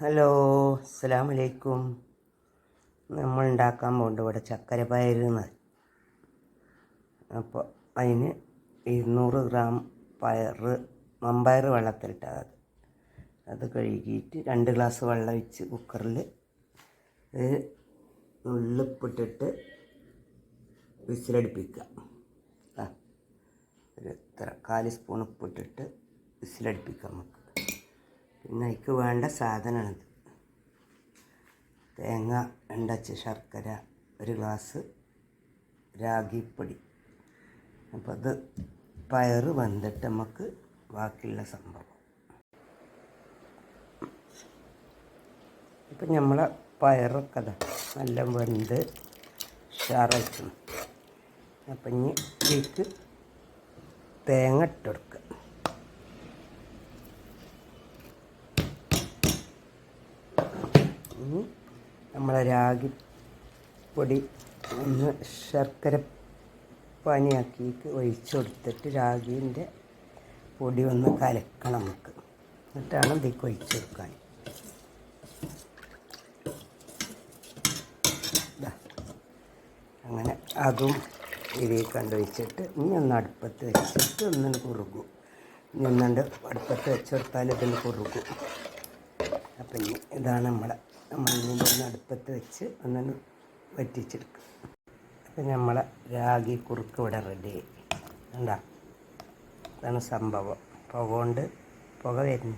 Hello അസ്സാം വലൈക്കും നമ്മൾ ഉണ്ടാക്കാൻ പോകുന്നുണ്ട് ഇവിടെ ചക്കര പയറുന്നത് അപ്പോൾ അതിന് ഇരുന്നൂറ് ഗ്രാം പയർ മമ്പയർ വെള്ളത്തിലിട്ടാൽ അത് അത് കഴുകിയിട്ട് രണ്ട് ഗ്ലാസ് വെള്ളം ഒഴിച്ച് കുക്കറിൽ ഉള്ളിപ്പിട്ടിട്ട് വിസിലടിപ്പിക്കുക. ഒരു ഇത്ര കാൽ സ്പൂൺ ഉപ്പിട്ടിട്ട് വിസിലടിപ്പിക്കാം നമുക്ക്. പിന്നെ അതിക്ക് വേണ്ട സാധനമാണിത്. തേങ്ങ രണ്ടച്ച് ശർക്കര ഒരു ഗ്ലാസ് രാഗിപ്പൊടി. അപ്പോൾ അത് പയറ് വന്നിട്ട് നമുക്ക് ബാക്കിയുള്ള സംഭവം. ഇപ്പം നമ്മളെ പയറൊക്കെ അതാ നല്ല വെന്ത് ഉഷാറായിക്കണം അപ്പം ഇനി ഇതിലേക്ക് തേങ്ങ ഇട്ടെടുക്കുക ഇനി നമ്മളെ രാഗി പൊടി ഒന്ന് ശർക്കര പനിയാക്കിയിട്ട് ഒഴിച്ച് കൊടുത്തിട്ട് രാഗീന്റെ പൊടി ഒന്ന് കലക്കണം നമുക്ക്. എന്നിട്ടാണ് ഇതിലേക്ക് ഒഴിച്ച് കൊടുക്കാൻ. അങ്ങനെ അതും ഇതിൽ കണ്ടുവച്ചിട്ട് ഇനി ഒന്ന് അടുപ്പത്ത് വെച്ചിട്ട് ഒന്ന് കുറുകും. ഇനി ഒന്നുണ്ട് അടുപ്പത്ത് വെച്ച് കൊടുത്താൽ ഇതിന് കുറുകും. അപ്പം ഇനി ഇതാണ് നമ്മളെ മണ്ണിന്റെ ഒന്ന് അടുപ്പത്ത് വെച്ച് ഒന്ന് വറ്റിച്ചെടുക്കും. അപ്പം നമ്മളെ രാഗി കുറുക്ക് ഇവിടെ റെഡി ഉണ്ടാ ഇതാണ് സംഭവം. പുക കൊണ്ട് പുക വരുന്നുണ്ട്.